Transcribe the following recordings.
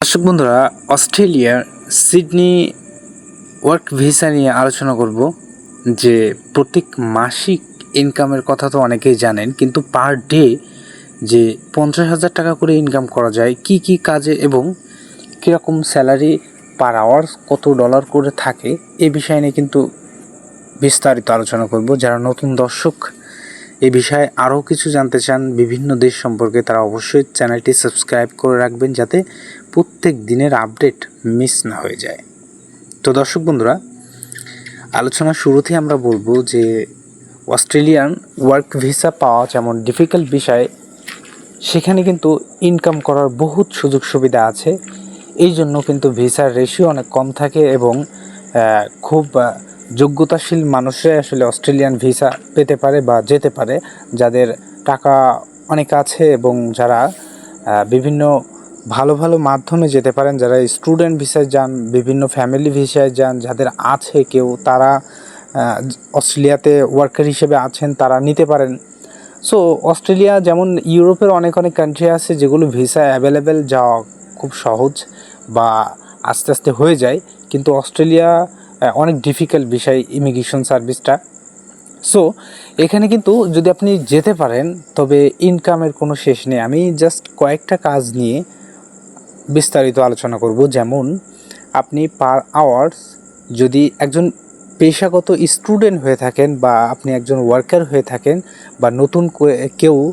দর্শক বন্ধুরা, অস্ট্রেলিয়ার সিডনি ওয়ার্ক ভিসা নিয়ে আলোচনা করব, যে প্রত্যেক মাসিক ইনকামের কথা তো অনেকেই জানেন, কিন্তু পার ডে যে পঞ্চাশ হাজার টাকা করে ইনকাম করা যায়, কি কি কাজে এবং কীরকম স্যালারি পার আওয়ার্স কত ডলার করে থাকে, এ বিষয় নিয়ে কিন্তু বিস্তারিত আলোচনা করব। যারা নতুন দর্শক এই বিষয়ে আরও কিছু জানতে চান বিভিন্ন দেশ সম্পর্কে, তারা অবশ্যই চ্যানেলটি সাবস্ক্রাইব করে রাখবেন যাতে প্রত্যেক দিনের আপডেট মিস না হয়ে যায়। তো দর্শক বন্ধুরা আলোচনা শুরুতেই আমরা বলব যে অস্ট্রেলিয়ান ওয়ার্ক ভিসা পাওয়া যেমন ডিফিকাল্ট বিষয়, সেখানে কিন্তু ইনকাম করার বহুত সুযোগ সুবিধা আছে। এই জন্য কিন্তু ভিসার রেশিও অনেক কম থাকে এবং খুব যোগ্যতাশীল মানুষরাই আসলে অস্ট্রেলিয়ান ভিসা পেতে পারে বা যেতে পারে, যাদের টাকা অনেক আছে এবং যারা বিভিন্ন ভালো ভালো মাধ্যমে যেতে পারেন, যারা স্টুডেন্ট ভিসায় যান, বিভিন্ন ফ্যামিলি ভিসায় যান, যাদের আছে কেউ, তারা অস্ট্রেলিয়াতে ওয়ার্কার হিসেবে আছেন, তারা নিতে পারেন। সো, অস্ট্রেলিয়া যেমন ইউরোপের অনেক অনেক কান্ট্রি আছে যেগুলো ভিসা অ্যাভেলেবেল যাওয়া খুব সহজ বা আস্তে আস্তে হয়ে যায়, কিন্তু অস্ট্রেলিয়া অনেক ডিফিকাল্ট বিষয় ইমিগ্রেশন সার্ভিসটা সো এখানে কিন্তু যদি আপনি যেতে পারেন, তবে ইনকামের কোনো শেষ নেই। আমি জাস্ট কয়েকটা কাজ নিয়ে বিস্তারিত আলোচনা করব। যেমন, আপনি পার আওয়ার্স যদি একজন পেশাগত স্টুডেন্ট হয়ে থাকেন বা আপনি একজন ওয়ার্কার হয়ে থাকেন বা নতুন কেউ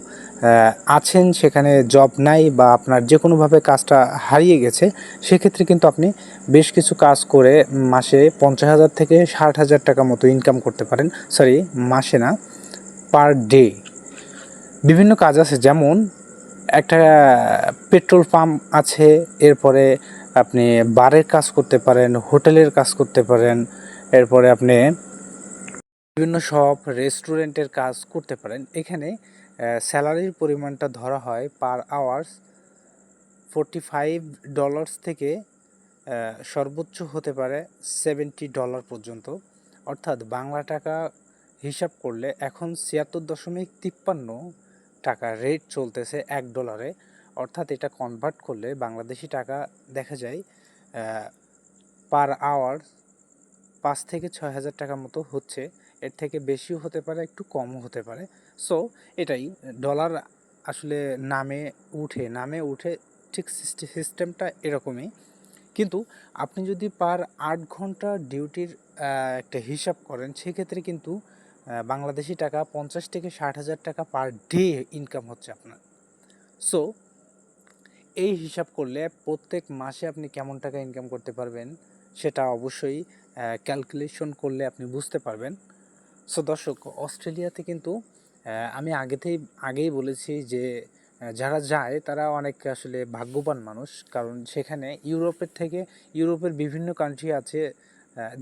আছেন, সেখানে জব নাই বা আপনার যে কোনোভাবে কাজটা হারিয়ে গেছে, সেক্ষেত্রে কিন্তু আপনি বেশ কিছু কাজ করে মাসে পঞ্চাশ হাজার থেকে ষাট হাজার টাকা মতো ইনকাম করতে পারেন। সরি মাসে না পার ডে বিভিন্ন কাজ আছে, যেমন একটা পেট্রোল পাম্প আছে, এরপরে আপনি বারের কাজ করতে পারেন, হোটেলের কাজ করতে পারেন, এরপরে আপনি বিভিন্ন শপ রেস্টুরেন্টের কাজ করতে পারেন। এখানে স্যালারির পরিমাণটা ধরা হয় per hours forty five dollars থেকে সর্বোচ্চ হতে পারে সেভেন্টি ডলার পর্যন্ত। অর্থাৎ বাংলা টাকা হিসাব করলে এখন ছিয়াত্তর দশমিক তিপ্পান্ন টাকা রেট চলতেছে এক ডলারে অর্থাৎ এটা কনভার্ট করলে বাংলাদেশি টাকা দেখা যায় পার আওয়ার পাঁচ থেকে ছয় হাজার টাকা মতো হচ্ছে। এর থেকে বেশিও হতে পারে, একটু কমও হতে পারে। সো এটাই ডলার আসলে নামে উঠে নামে উঠে ঠিক সিস্টেমটা এরকমই। কিন্তু আপনি যদি পার আট ঘণ্টা ডিউটির একটা হিসাব করেন, সেক্ষেত্রে কিন্তু বাংলাদেশি টাকা পঞ্চাশ থেকে ষাট হাজার টাকা পার ডে ইনকাম হচ্ছে আপনার। সো এই হিসাব করলে প্রত্যেক মাসে আপনি কেমন টাকা ইনকাম করতে পারবেন, সেটা অবশ্যই ক্যালকুলেশন করলে আপনি বুঝতে পারবেন। সো দর্শক, অস্ট্রেলিয়াতে কিন্তু আমি আগেতেই আগেই বলেছি যে যারা যায়, তারা অনেক আসলে ভাগ্যবান মানুষ। কারণ সেখানে ইউরোপের থেকে, ইউরোপের বিভিন্ন কান্ট্রি আছে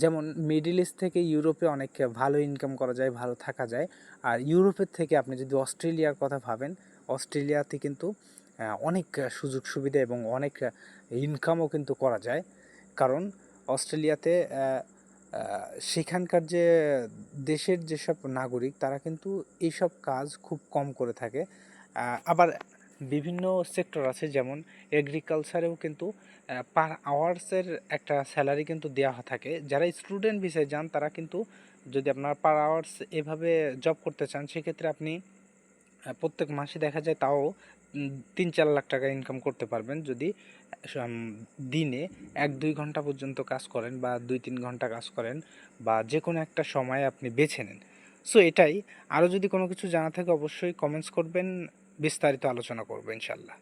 যেমন মিডিল ইস্ট থেকে ইউরোপে অনেক ভালো ইনকাম করা যায়, ভালো থাকা যায়। আর ইউরোপের থেকে আপনি যদি অস্ট্রেলিয়ার কথা ভাবেন, অস্ট্রেলিয়াতে কিন্তু অনেক সুযোগ সুবিধা এবং অনেক ইনকামও কিন্তু করা যায়। কারণ অস্ট্রেলিয়াতে সেখানকার যে দেশের যেসব নাগরিক, তারা কিন্তু এইসব কাজ খুব কম করে থাকে। আবার বিভিন্ন সেক্টর আছে, যেমন এগ্রিকালচারেও কিন্তু পার আওয়ার্সের একটা স্যালারি কিন্তু দেওয়া থাকে। যারা স্টুডেন্ট ভিসায় যান, তারা কিন্তু যদি আপনার পার আওয়ার্স এভাবে জব করতে চান, সেক্ষেত্রে আপনি প্রত্যেক মাসে দেখা যায় তাও তিন চার লাখ টাকা ইনকাম করতে পারবেন যদি দিনে এক দুই ঘণ্টা পর্যন্ত কাজ করেন বা দুই তিন ঘণ্টা কাজ করেন বা যে কোনো একটা সময় আপনি বেছে নেন। সো এটাই। আরও যদি কোনো কিছু জানা থাকে অবশ্যই কমেন্টস করবেন, বিস্তারিত আলোচনা করব ইনশাল্লাহ।